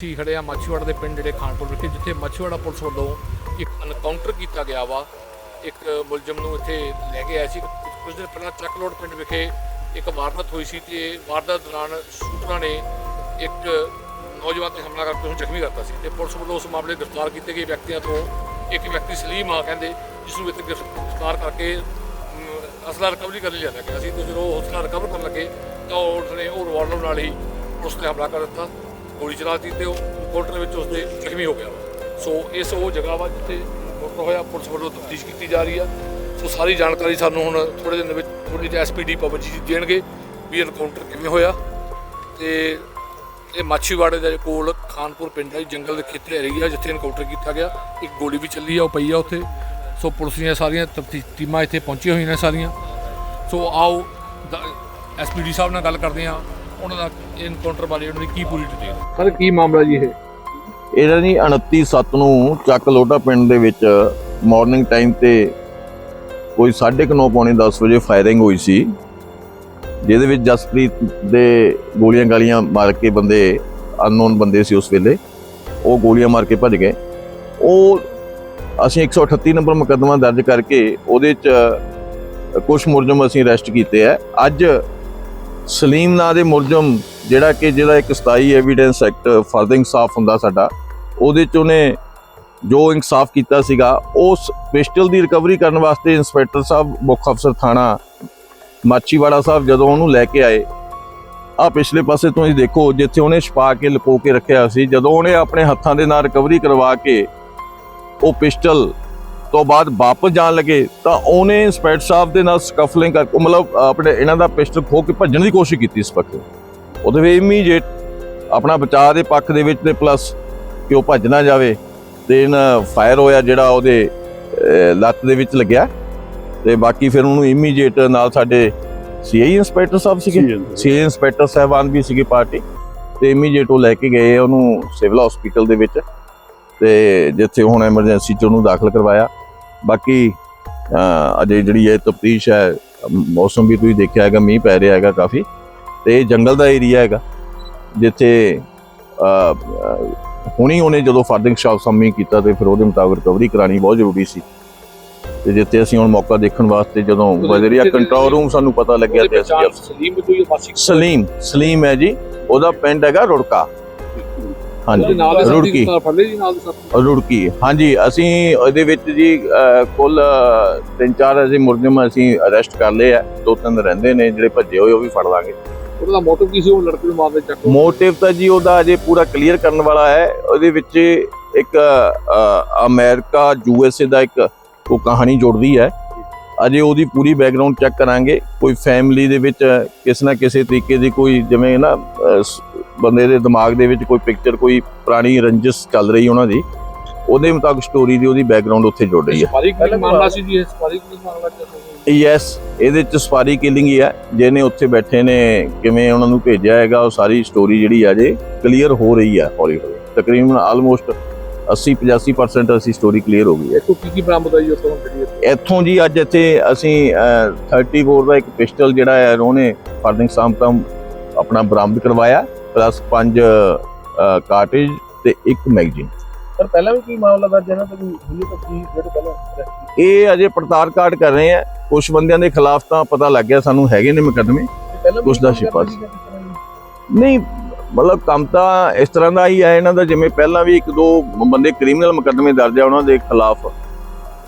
ਅਸੀਂ ਖੜੇ ਆ, ਮਾਛੀਵਾੜਾ ਦੇ ਪਿੰਡ ਜਿਹੜੇ ਖਾਨਪੁਰ ਵਿਖੇ, ਜਿੱਥੇ ਮੱਛੀਵਾੜਾ ਪੁਲਿਸ ਵੱਲੋਂ ਇੱਕ ਐਨਕਾਊਂਟਰ ਕੀਤਾ ਗਿਆ ਵਾ। ਇੱਕ ਮੁਲਜ਼ਮ ਨੂੰ ਇੱਥੇ ਲੈ ਕੇ ਆਇਆ ਸੀ। ਕੁਝ ਦਿਨ ਪਹਿਲਾਂ ਚੱਕਲੋਡ ਪਿੰਡ ਵਿਖੇ ਇੱਕ ਵਾਰਦਾਤ ਹੋਈ ਸੀ ਤੇ ਵਾਰਦਾਤ ਦੌਰਾਨ ਸ਼ੂਟਰਾਂ ਨੇ ਇੱਕ ਨੌਜਵਾਨ ਤੇ ਹਮਲਾ ਕਰਕੇ ਉਹਨੂੰ ਜ਼ਖਮੀ ਕਰਤਾ ਸੀ ਤੇ ਪੁਲਿਸ ਵੱਲੋਂ ਉਸ ਮਾਮਲੇ ਗ੍ਰਿਫਤਾਰ ਕੀਤੇ ਗਏ ਵਿਅਕਤੀਆਂ ਤੋਂ ਇੱਕ ਵਿਅਕਤੀ ਸਲੀਮ ਆ ਕਹਿੰਦੇ, ਜਿਸ ਨੂੰ ਇੱਥੇ ਗ੍ਰਿਫਤਾਰ ਕਰਕੇ ਅਸਲਾ ਰਿਕਵਰੀ ਕਰਨ ਲਈ ਲਿਆਂਦਾ ਗਿਆ ਸੀ ਤੇ ਜਦੋਂ ਉਹ ਅਸਲਾ ਰਿਕਵਰ ਕਰਨ ਲੱਗੇ ਤਾਂ ਉਸ ਨੇ ਉਹ ਰਿਵਾਲਵਰ ਨਾਲ ਹੀ ਉਸ ਤੇ ਹਮਲਾ ਕਰ ਦਿੱਤਾ। ਗੋਲੀ ਚਲਾ ਦਿੱਤੀ ਤੇ ਉਹ ਕਾਊਂਟਰ ਵਿੱਚ ਉਸਦੇ ਜ਼ਖਮੀ ਹੋ ਗਿਆ। ਸੋ ਇਸ ਉਹ ਜਗ੍ਹਾ ਵਾ ਜਿੱਥੇ ਕਾਊਂਟਰ ਹੋਇਆ, ਪੁਲਿਸ ਵੱਲੋਂ ਤਫਤੀਸ਼ ਕੀਤੀ ਜਾ ਰਹੀ ਆ। ਸੋ ਸਾਰੀ ਜਾਣਕਾਰੀ ਸਾਨੂੰ ਹੁਣ ਥੋੜੇ ਦਿਨ ਵਿੱਚ ਥੋੜੀ ਜਿਹੀ ਐਸਪੀਡੀ ਪਵਨ ਜੀ ਦੇਣਗੇ ਵੀ ਐਨਕਾਊਂਟਰ ਕਿਵੇਂ ਹੋਇਆ। ਤੇ ਇਹ ਮਾਛੀਵਾੜੇ ਦੇ ਕੋਲ ਖਾਨਪੁਰ ਪਿੰਡ ਹੈ ਜੰਗਲ ਦੇ ਖੇਤਰ ਏਰੀਆ ਜਿੱਥੇ ਐਨਕਾਊਂਟਰ ਕੀਤਾ ਗਿਆ। ਇੱਕ ਗੋਲੀ ਵੀ ਚੱਲੀ ਆ, ਉਹ ਪਈ ਆ ਉੱਥੇ। ਸੋ ਪੁਲਿਸ ਦੀਆਂ ਸਾਰੀਆਂ ਤਫਤੀਸ਼ ਟੀਮਾਂ ਇੱਥੇ ਪਹੁੰਚੀਆਂ ਹੋਈਆਂ ਨੇ ਸਾਰੀਆਂ। ਸੋ ਆਓ ਐਸਪੀਡੀ ਸਾਹਿਬ ਨਾਲ ਗੱਲ ਕਰਦੇ ਆ ਉਹਨਾਂ ਦਾ ਐਨਕਾਊਂਟਰ ਬਾਰੇ ਉਹਨਾਂ ਦੀ ਕੀ ਪੂਰੀ ਡਿਟੇਲ ਸਰ ਕੀ ਮਾਮਲਾ ਜੀ ਇਹ? ਇਹਨਾਂ ਦੀ 29 ਸੱਤ ਨੂੰ ਚੱਕ ਲੋਟਾ ਪਿੰਡ ਦੇ ਵਿੱਚ ਮਾਰਨਿੰਗ ਟਾਈਮ ਤੇ ਕੋਈ 9:30 ਪੌਣੇ 10 ਵਜੇ ਫਾਇਰਿੰਗ ਹੋਈ ਸੀ। ਜਿਹਦੇ ਵਿੱਚ ਜਸਪ੍ਰੀਤ ਦੇ ਗੋਲੀਆਂ ਗਾਲੀਆਂ ਮਾਰ ਕੇ ਬੰਦੇ ਅਨਨੋਨ ਬੰਦੇ ਸੀ ਉਸ ਵੇਲੇ ਉਹ ਗੋਲੀਆਂ ਮਾਰ ਕੇ ਭੱਜ ਗਏ। ਉਹ ਅਸੀਂ 138 ਨੰਬਰ ਮੁਕੱਦਮਾ ਦਰਜ ਕਰਕੇ ਉਹਦੇ ਚ ਕੁਝ ਮੁਲਜ਼ਮ ਅਸੀਂ ਅਰੈਸਟ ਕੀਤੇ ਆ। ਅੱਜ ਸਲੀਮ ਨਾਂ ਦੇ ਮੁਲਜ਼ਮ ਜਿਹੜਾ ਕਿ ਜਿਹੜਾ ਇੱਕ 27 ਐਵੀਡੈਂਸ ਐਕਟ ਫਰਦ ਇਨਸਾਫ ਹੁੰਦਾ ਸਾਡਾ, ਉਹਦੇ ਚ ਉਹਨੇ ਜੋ ਇਨਸਾਫ ਕੀਤਾ ਸੀਗਾ, ਉਸ ਪਿਸਟਲ ਦੀ ਰਿਕਵਰੀ ਕਰਨ ਵਾਸਤੇ ਇੰਸਪੈਕਟਰ ਸਾਹਿਬ, ਮੁੱਖ ਅਫਸਰ ਥਾਣਾ ਮਾਚੀਵਾੜਾ ਸਾਹਿਬ ਜਦੋਂ ਉਹਨੂੰ ਲੈ ਕੇ ਆਏ, ਆ ਪਿਛਲੇ ਪਾਸੇ ਤੁਸੀਂ ਦੇਖੋ, ਜਿੱਥੇ ਉਹਨੇ ਛਪਾ ਕੇ, ਲੁਕੋ ਕੇ ਰੱਖਿਆ ਸੀ, ਜਦੋਂ ਉਹਨੇ ਆਪਣੇ ਹੱਥਾਂ ਦੇ ਨਾਲ ਰਿਕਵਰੀ ਕਰਵਾ ਕੇ ਉਹ ਪਿਸਟਲ ਤੋਂ ਬਾਅਦ ਵਾਪਸ ਜਾਣ ਲੱਗੇ ਤਾਂ ਉਹਨੇ ਇੰਸਪੈਕਟਰ ਸਾਹਿਬ ਦੇ ਨਾਲ ਸਕਫਲਿੰਗ ਕਰ ਮਤਲਬ ਆਪਣੇ ਇਹਨਾਂ ਦਾ ਪਿਸਟਲ ਖੋ ਕੇ ਭੱਜਣ ਦੀ ਕੋਸ਼ਿਸ਼ ਕੀਤੀ ਇਸ ਵਕਤ ਉਹਦੇ ਵਿੱਚ ਇਮੀਡੀਏਟ ਆਪਣਾ ਬਚਾਅ ਦੇ ਪੱਖ ਦੇ ਵਿੱਚ ਤੇ ਪਲੱਸ ਕਿ ਉਹ ਭੱਜ ਨਾ ਜਾਵੇ ਤੇ ਇਹਨਾਂ ਫਾਇਰ ਹੋਇਆ ਜਿਹੜਾ ਉਹਦੇ ਲੱਤ ਦੇ ਵਿੱਚ ਲੱਗਿਆ। ਤੇ ਬਾਕੀ ਫਿਰ ਉਹਨੂੰ ਇਮੀਡੀਏਟ ਨਾਲ ਸਾਡੇ ਸੀਆਈ ਇੰਸਪੈਕਟਰ ਸਾਹਿਬ ਸੀਗੇ। CI inspector. ਸਾਹਿਬਾਨ ਵੀ ਸੀਗੇ ਪਾਰਟੀ। ਤੇ ਇਮੀਡੀਏਟ ਉਹ ਲੈ ਕੇ ਗਏ ਉਹਨੂੰ ਸਿਵਲ ਹਸਪੀਟਲ ਦੇ ਵਿੱਚ। ਤੇ ਜਿੱਥੇ ਹੁਣ ਐਮਰਜੈਂਸੀ ਚ ਉਹਨੂੰ ਦਾਖਲ ਕਰਵਾਇਆ। ਬਾਕੀ ਅਜੇ ਜਿਹੜੀ ਇਹ ਤਫਤੀਸ਼ ਹੈ ਮੌਸਮ ਵੀ ਤੁਸੀਂ ਦੇਖਿਆ ਹੈਗਾ ਮੀਂਹ ਪੈ ਰਿਹਾ ਹੈਗਾ ਕਾਫੀ। ਤੇ ਇਹ ਜੰਗਲ ਦਾ ਏਰੀਆ ਹੈਗਾ ਜਿੱਥੇ ਹੁਣੀ ਉਹਨੇ ਜਦੋਂ ਫਰਦਿੰਗ ਸ਼ਾਪ ਸਾਮੀ ਕੀਤਾ ਤੇ ਫਿਰ ਉਹਦੇ ਮੁਤਾਬਕ ਰਿਕਵਰੀ ਕਰਾਣੀ ਬਹੁਤ ਜ਼ਰੂਰੀ ਸੀ। ਤੇ ਜਿੱਥੇ ਅਸੀਂ ਹੁਣ ਮੌਕਾ ਦੇਖਣ ਵਾਸਤੇ ਜਦੋਂ ਵਜ਼ਰੀਆ ਕੰਟਰੋਲ ਰੂਮ ਸਾਨੂੰ ਪਤਾ ਲੱਗਿਆ ਤੇ ਅਸੀਂ ਕੋਈ ਸਲੀਮ ਸਲੀਮ ਹੈ ਜੀ। ਉਹਦਾ ਪਿੰਡ ਹੈਗਾ ਰੁੜਕਾ। ਹਾਂਜੀ। ਰੁੜਕੀ। ਫੜ ਲਏ ਜੀ ਨਾਲ ਦੇ ਸਾਥੀ। ਰੁੜਕੀ। ਹਾਂਜੀ ਅਸੀਂ ਉਹਦੇ ਵਿੱਚ ਜੀ ਅਹ, ਕੁੱਲ ਅਹ, ਤਿੰਨ ਚਾਰ ਅਸੀਂ ਮੁਰਜਮ ਅਸੀਂ ਅਰੈਸਟ ਕਰ ਲਏ ਆ। ਦੋ ਤਿੰਨ ਰਹਿੰਦੇ ਨੇ ਜਿਹੜੇ ਭੱਜੇ ਹੋਏ ਉਹ ਵੀ ਫੜ ਲਾਂਗੇ। ਉਹਦਾ ਮੋਟਿਵ ਕੀ ਸੀ? ਉਹ ਲੜਕੇ ਨੂੰ ਮਾਰਦੇ ਚੱਕ ਮੋਟਿਵ ਤਾਂ ਜੀ ਉਹਦਾ ਅਜੇ ਪੂਰਾ ਕਲੀਅਰ ਕਰਨ ਵਾਲਾ ਹੈ। ਉਹਦੇ ਵਿੱਚ ਇੱਕ ਅ, ਅਮਰੀਕਾ ਯੂਐਸਏ ਦਾ ਇੱਕ ਉਹ ਕਹਾਣੀ ਜੁੜਦੀ ਹੈ। ਅਜੇ ਉਹਦੀ ਪੂਰੀ ਬੈਕਗ੍ਰਾਉਂਡ ਚੈੱਕ ਕਰਾਂਗੇ। ਕੋਈ ਫੈਮਿਲੀ ਦੇ ਵਿੱਚ ਕਿਸ ਨਾ ਕਿਸੇ ਤਰੀਕੇ ਦੀ ਕੋਈ ਜਿਵੇਂ ਨਾ ਅ, ਸ- ਬੰਦੇ ਦੇ ਦਿਮਾਗ ਦੇ ਵਿੱਚ ਕੋਈ ਪਿਕਚਰ ਕੋਈ ਪੁਰਾਣੀ ਰੰਜਿਸ਼ ਚੱਲ ਰਹੀ ਉਹਨਾਂ ਦੀ ਉਹਦੇ ਮੁਤਾਬਕ ਸਟੋਰੀ ਦੀ ਉਹਦੀ ਬੈਕਗ੍ਰਾਉਂਡ ਉੱਥੇ ਜੁੜ ਰਹੀ ਹੈ। ਸਪਾਰੀ ਕੀ ਮਾਮਲਾ ਸੀ ਜੀ ਇਹ? ਸਪਾਰੀ ਕੀ ਮਾਮਲਾ ਸੀ ਯੈਸ ਇਹਦੇ ਚ ਸਪਾਰੀ ਕਿਲਿੰਗ ਹੀ ਹੈ। ਜਿਹਨੇ ਉੱਥੇ ਬੈਠੇ ਨੇ ਕਿਵੇਂ ਉਹਨਾਂ ਨੂੰ ਭੇਜਿਆ ਹੈਗਾ ਉਹ ਸਾਰੀ ਸਟੋਰੀ ਜਿਹੜੀ ਆ ਜੇ ਕਲੀਅਰ ਹੋ ਰਹੀ ਹੈ ਹੌਲੀ ਹੌਲੀ ਤਕਰੀਬਨ ਆਲਮੋਸਟ 80 85% ਅਸੀਂ ਸਟੋਰੀ ਕਲੀਅਰ ਹੋ ਗਈ ਹੈ। ਤੋਂ ਕੀ ਕੀ ਬਰਾਮਦ ਹੋਈ ਉਸ ਤੋਂ ਜਿਹੜੀ? ਇੱਥੋਂ ਜੀ ਅੱਜ ਇੱਥੇ ਅਸੀਂ ਅਹ, 34 ਦਾ ਇੱਕ ਪਿਸਟਲ ਜਿਹੜਾ ਹੈ ਉਹਨੇ ਫਰਦਿੰਗ ਸਾਮਤਮ ਆਪਣਾ ਬਰਾਮਦ ਕਰਵਾਇਆ। ਪਲੱਸ 5 ਕਾਰਟੇਜ ਤੇ ਇੱਕ ਮੈਗਜ਼ੀਨ ਸਰ ਪਹਿਲਾਂ ਵੀ ਕੀ ਮਾਮਲਾ ਦਰਜ ਹੈ ਨਾ ਤੇ ਹੁਣੇ ਤਾਂ ਕੀ ਜਿਹੜੇ ਪਹਿਲਾਂ ਇਹ ਅਜੇ ਪੜਤਾਲ ਕਾਰਡ ਕਰ ਰਹੇ ਆ। ਕੁਝ ਬੰਦਿਆਂ ਦੇ ਖਿਲਾਫ ਤਾਂ ਪਤਾ ਲੱਗ ਗਿਆ ਸਾਨੂੰ ਹੈਗੇ ਨੇ ਮੁਕੱਦਮੇ। ਕੁਛ ਦਾ ਸ਼ਿਫਾ ਸੀ। ਨਹੀਂ ਮਤਲਬ ਕੰਮ ਤਾਂ ਇਸ ਤਰ੍ਹਾਂ ਦਾ ਹੀ ਹੈ ਇਹਨਾਂ ਦਾ ਜਿਵੇਂ ਪਹਿਲਾਂ ਵੀ ਇੱਕ ਦੋ ਬੰਦੇ ਕ੍ਰਿਮੀਨਲ ਮੁਕੱਦਮੇ ਦਰਜ ਆ ਉਹਨਾਂ ਦੇ ਖਿਲਾਫ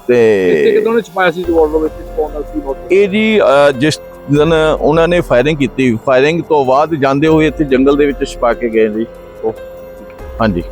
ਤੇ ਤੇ ਕਿਦੋਂ ਨੇ ਛਪਾਇਆ ਸੀ ਰਿਵਾਲਵਰ ਵਿੱਚ ਪਾਉਣ ਦਾ ਕੀ ਮੋਟਿਵ ਇਹ ਜੀ ਜਿਸ ਦਿਨ ਉਹਨਾਂ ਨੇ ਫਾਇਰਿੰਗ ਕੀਤੀ ਫਾਇਰਿੰਗ ਤੋਂ ਬਾਅਦ ਜਾਂਦੇ ਹੋਏ ਇੱਥੇ ਜੰਗਲ ਦੇ ਵਿੱਚ ਛਪਾ ਕੇ ਗਏ ਜੀ। ਉਹ ਹਾਂਜੀ।